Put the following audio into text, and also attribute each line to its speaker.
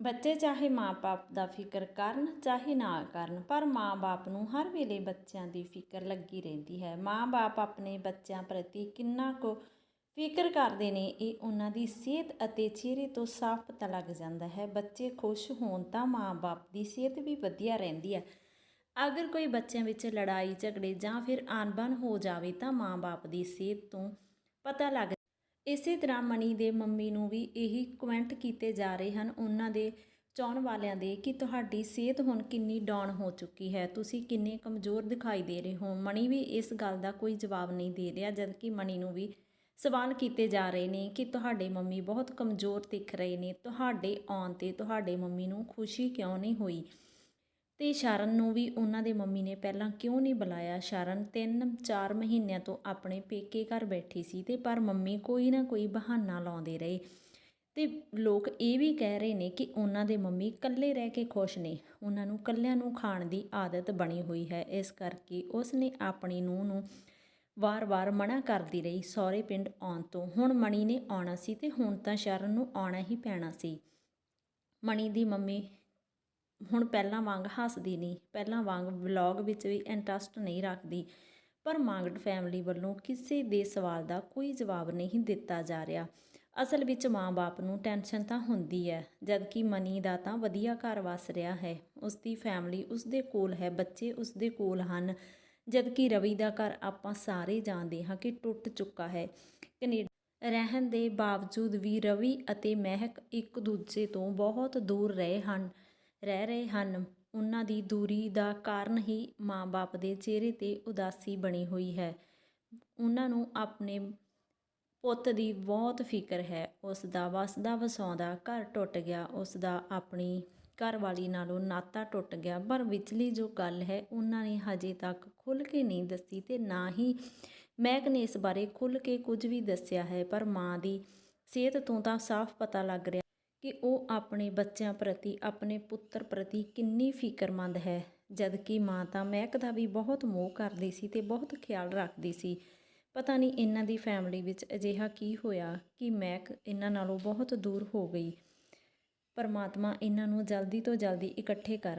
Speaker 1: ਬੱਚੇ ਚਾਹੇ ਮਾਂ-ਬਾਪ ਦਾ ਫਿਕਰ ਕਰਨ, ਚਾਹੇ ਨਾ ਕਰਨ, ਪਰ ਮਾਂ-ਬਾਪ ਨੂੰ ਹਰ ਵੇਲੇ ਬੱਚਿਆਂ ਦੀ ਫਿਕਰ ਲੱਗੀ ਰਹਿੰਦੀ ਹੈ। ਮਾਂ-ਬਾਪ ਆਪਣੇ ਬੱਚਿਆਂ ਪ੍ਰਤੀ ਕਿੰਨਾ ਕੁ ਫਿਕਰ ਕਰਦੇ ਨੇ, ਇਹ ਉਹਨਾਂ ਦੀ ਸਿਹਤ ਅਤੇ ਚਿਹਰੇ ਤੋਂ ਸਾਫ਼ ਪਤਾ ਲੱਗ ਜਾਂਦਾ ਹੈ। ਬੱਚੇ ਖੁਸ਼ ਹੋਣ ਤਾਂ ਮਾਂ-ਬਾਪ ਦੀ ਸਿਹਤ ਵੀ ਵਧੀਆ ਰਹਿੰਦੀ ਹੈ। ਅਗਰ ਕੋਈ ਬੱਚਿਆਂ ਵਿੱਚ ਲੜਾਈ, ਝਗੜੇ ਜਾਂ ਫਿਰ ਆਨਬਨ ਹੋ ਜਾਵੇ ਤਾਂ ਮਾਂ-ਬਾਪ ਦੀ ਸਿਹਤ ਤੋਂ ਪਤਾ ਲੱਗ ਇਸੇ ਤਰ੍ਹਾਂ ਮਣੀ ਦੇ ਮੰਮੀ ਨੂੰ ਵੀ ਇਹੀ ਕਮੈਂਟ ਕੀਤੇ ਜਾ ਰਹੇ ਹਨ ਉਹਨਾਂ ਦੇ ਚਾਹਣ ਵਾਲਿਆਂ ਦੇ ਕਿ ਤੁਹਾਡੀ ਸਿਹਤ ਹੁਣ ਕਿੰਨੀ ਡਾਊਨ ਹੋ ਚੁੱਕੀ ਹੈ, ਤੁਸੀਂ ਕਿੰਨੇ ਕਮਜ਼ੋਰ ਦਿਖਾਈ ਦੇ ਰਹੇ ਹੋ। ਮਣੀ ਵੀ ਇਸ ਗੱਲ ਦਾ ਕੋਈ ਜਵਾਬ ਨਹੀਂ ਦੇ ਰਿਹਾ, ਜਦਕਿ ਮਣੀ ਨੂੰ ਵੀ ਸਵਾਲ ਕੀਤੇ ਜਾ ਰਹੇ ਨੇ ਕਿ ਤੁਹਾਡੇ ਮੰਮੀ ਬਹੁਤ ਕਮਜ਼ੋਰ ਦਿਖ ਰਹੇ ਨੇ, ਤੁਹਾਡੇ ਆਉਣ ਤੇ ਤੁਹਾਡੇ ਮੰਮੀ ਨੂੰ ਖੁਸ਼ੀ ਕਿਉਂ ਨਹੀਂ ਹੋਈ? ਅਤੇ ਸ਼ਰਨ ਨੂੰ ਵੀ ਉਹਨਾਂ ਦੇ ਮੰਮੀ ਨੇ ਪਹਿਲਾਂ ਕਿਉਂ ਨਹੀਂ ਬੁਲਾਇਆ? ਸ਼ਰਨ 3-4 ਮਹੀਨਿਆਂ ਤੋਂ ਆਪਣੇ ਪੇਕੇ ਘਰ ਬੈਠੀ ਸੀ ਤੇ ਪਰ ਮੰਮੀ ਕੋਈ ਨਾ ਕੋਈ ਬਹਾਨਾ ਲਾਉਂਦੇ ਰਹੇ। ਤੇ ਲੋਕ ਇਹ ਵੀ ਕਹਿ ਰਹੇ ਨੇ ਕਿ ਉਹਨਾਂ ਦੇ ਮੰਮੀ ਇਕੱਲੇ ਰਹਿ ਕੇ ਖੁਸ਼ ਨੇ। ਉਹਨਾਂ ਨੂੰ ਇਕੱਲਿਆਂ ਨੂੰ ਖਾਣ ਦੀ ਆਦਤ ਬਣੀ ਹੋਈ ਹੈ। ਇਸ ਕਰਕੇ ਉਸ ਨੇ ਆਪਣੀ ਨੂੰਹ ਨੂੰ ਵਾਰ-ਵਾਰ ਮਨਾ ਕਰਦੀ ਰਹੀ। ਸਹੁਰੇ ਪਿੰਡ ਆਉਣ ਤੋਂ ਹੁਣ ਮਣੀ ਨੇ ਆਉਣਾ ਸੀ ਤੇ ਹੁਣ ਤਾਂ ਸ਼ਰਨ ਨੂੰ ਆਉਣਾ ਹੀ ਪੈਣਾ ਸੀ। ਮਣੀ ਦੀ ਮੰਮੀ ਹੁਣ ਪਹਿਲਾਂ ਵਾਂਗ ਹੱਸਦੀ ਨਹੀਂ, ਪਹਿਲਾਂ ਵਾਂਗ ਵਲੌਗ ਵਿੱਚ ਵੀ ਇੰਟਰਸਟ ਨਹੀਂ ਰੱਖਦੀ। ਪਰ ਮਾਂਗਟ ਫੈਮਿਲੀ ਵੱਲੋਂ ਕਿਸੇ ਦੇ ਸਵਾਲ ਦਾ ਕੋਈ ਜਵਾਬ ਨਹੀਂ ਦਿੱਤਾ ਜਾ ਰਿਹਾ। ਅਸਲ ਵਿੱਚ ਮਾਂ-ਬਾਪ ਨੂੰ ਟੈਨਸ਼ਨ ਤਾਂ ਹੁੰਦੀ ਹੈ, ਜਦਕਿ ਮਨੀ ਦਾ ਤਾਂ ਵਧੀਆ ਘਰ ਵਸ ਰਿਹਾ ਹੈ। ਉਸ ਦੀ ਫੈਮਿਲੀ ਉਸ ਦੇ ਕੋਲ ਹੈ, ਬੱਚੇ ਉਸ ਦੇ ਕੋਲ ਹਨ। ਜਦਕਿ ਰਵੀ ਦਾ ਘਰ ਆਪਾਂ ਸਾਰੇ ਜਾਣਦੇ ਹਾਂ ਕਿ ਟੁੱਟ ਚੁੱਕਾ ਹੈ। ਕੈਨੇਡਾ ਰਹਿਣ ਦੇ ਬਾਵਜੂਦ ਵੀ ਰਵੀ ਅਤੇ ਮਹਿਕ ਇੱਕ ਦੂਜੇ ਤੋਂ ਬਹੁਤ ਦੂਰ ਰਹੇ ਹਨ। ਰਹਿ ਰਹੇ ਹਨ। ਉਹਨਾਂ ਦੀ ਦੂਰੀ ਦਾ ਕਾਰਨ ਹੀ ਮਾਂ-ਬਾਪ ਦੇ ਚਿਹਰੇ ਤੇ ਉਦਾਸੀ ਬਣੀ ਹੋਈ ਹੈ। ਉਹਨਾਂ ਨੂੰ ਆਪਣੇ ਪੁੱਤ ਦੀ ਬਹੁਤ ਫਿਕਰ ਹੈ। ਉਸ ਦਾ ਵਸਦਾ ਵਸਾਉਂਦਾ ਘਰ ਟੁੱਟ ਗਿਆ। ਉਸ ਦਾ ਆਪਣੀ ਘਰ ਵਾਲੀ ਨਾਲੋਂ ਨਾਤਾ ਟੁੱਟ ਗਿਆ। ਪਰ ਵਿਚਲੀ ਜੋ ਗੱਲ ਹੈ, ਉਹਨਾਂ ਨੇ ਹਜੇ ਤੱਕ ਖੁੱਲ੍ਹ ਕੇ ਨਹੀਂ ਦੱਸੀ ਤੇ ਨਾ ਹੀ ਮਹਿਕ ਨੇ ਇਸ ਬਾਰੇ ਖੁੱਲ੍ਹ ਕੇ ਕੁਝ ਵੀ ਦੱਸਿਆ ਹੈ। ਪਰ ਮਾਂ ਦੀ ਸਿਹਤ ਤੋਂ ਤਾਂ ਸਾਫ਼ ਪਤਾ ਲੱਗ ਰਿਹਾ ਕਿ ਉਹ ਆਪਣੇ ਬੱਚਿਆਂ ਪ੍ਰਤੀ, ਆਪਣੇ ਪੁੱਤਰ ਪ੍ਰਤੀ ਕਿੰਨੀ ਫਿਕਰਮੰਦ ਹੈ। ਜਦਕਿ ਮਾਂ ਤਾਂ ਮਹਿਕ ਦਾ ਵੀ ਬਹੁਤ ਮੋਹ ਕਰਦੀ ਸੀ ਤੇ ਬਹੁਤ ਖਿਆਲ ਰੱਖਦੀ ਸੀ। ਪਤਾ ਨਹੀਂ ਇਹਨਾਂ ਦੀ ਫੈਮਿਲੀ ਵਿੱਚ ਅਜਿਹਾ ਕੀ ਹੋਇਆ ਕਿ ਮਹਿਕ ਇਹਨਾਂ ਨਾਲੋਂ ਬਹੁਤ ਦੂਰ ਹੋ ਗਈ। ਪਰਮਾਤਮਾ ਇਹਨਾਂ ਨੂੰ ਜਲਦੀ ਤੋਂ ਜਲਦੀ ਇਕੱਠੇ ਕਰ